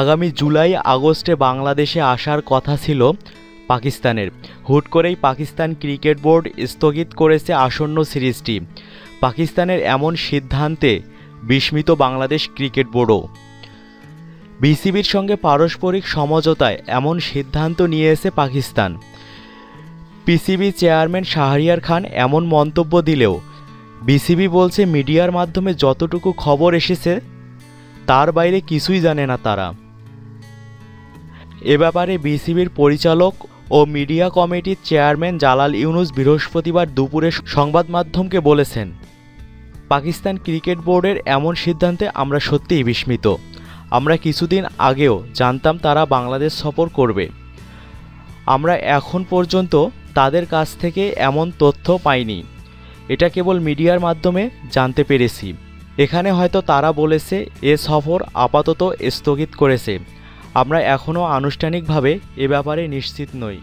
আগামী জুলাই, আগস্টে বাংলাদেশে আসার কথা ছিল পাকিস্তানের। হুট করেই পাকিস্তান ক্রিকেট বোর্ড স্থগিত করেছে আসন্ন সিরিজটি। পাকিস্তানের এমন সিদ্ধান্তে বিস্মিত বাংলাদেশ ক্রিকেট বোর্ডও। বিসিবির সঙ্গে পারস্পরিক সমঝোতায় এমন সিদ্ধান্ত নিয়েছে পাকিস্তান। পিসিবি চেয়ারম্যান শাহরিয়ার খান এমন মন্তব্য দিলেও, বিসিবি বলছে, মিডিয়ার মাধ্যমে যতটুকু খবর এসেছে, তার বাইরে কিছুই জানে না তারা। এ ব্যাপারে বিসিবির পরিচালক ও মিডিয়া কমিটির চেয়ারম্যান জালাল ইউনুস বৃহস্পতিবার দুপুরে সংবাদ মাধ্যমকে বলেছেন, পাকিস্তান ক্রিকেট বোর্ডের এমন সিদ্ধান্তে আমরা সত্যিই বিস্মিত। আমরা কিছুদিন আগেও জানতাম তারা বাংলাদেশ সফর করবে। আমরা এখন পর্যন্ত তাদের কাছ থেকে এমন তথ্য পাইনি। এটা কেবল মিডিয়ার মাধ্যমে জানতে পেরেছি। এখানে হয়তো তারা বলেছে, এ সফর আপাতত স্থগিত করেছে। আমরা এখনও আনুষ্ঠানিকভাবে এ ব্যাপারে নিশ্চিত নই।